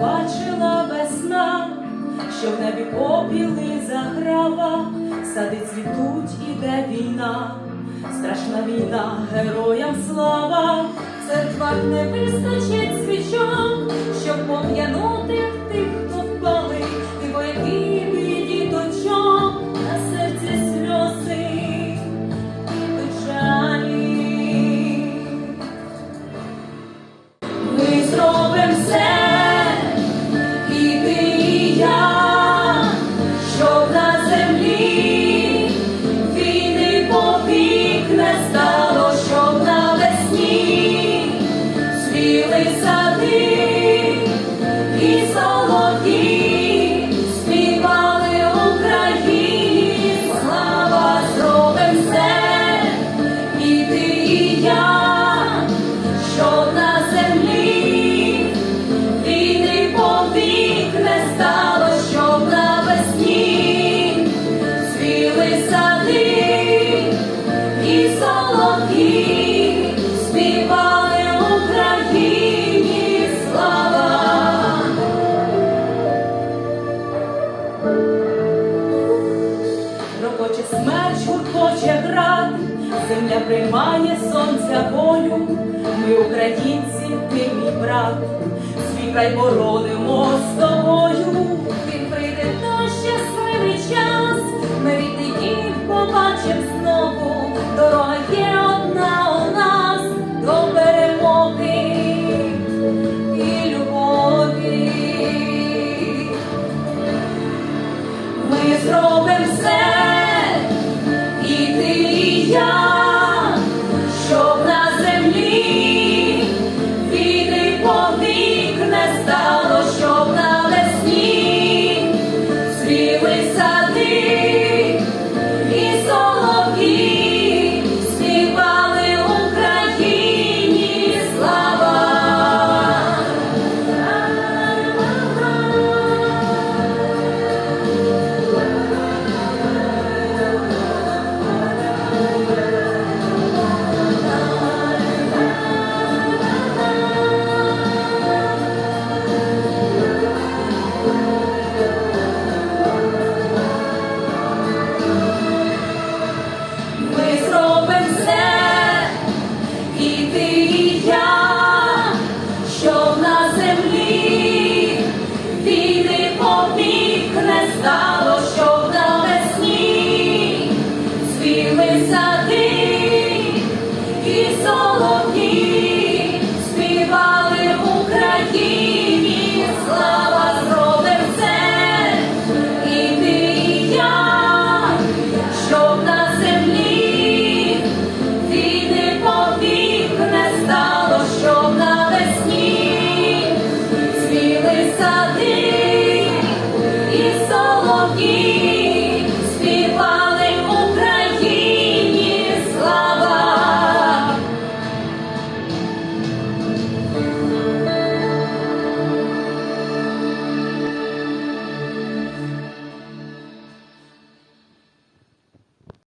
бачила весна, що в небі попіли заграва, сади цвітуть, іде війна, страшна війна, героям слава, в не вистачить. Смерч, гуркоче град, земля приймає сонця волю. Ми, українці, ти мій брат, свій край боронимо з тобою. precious assembly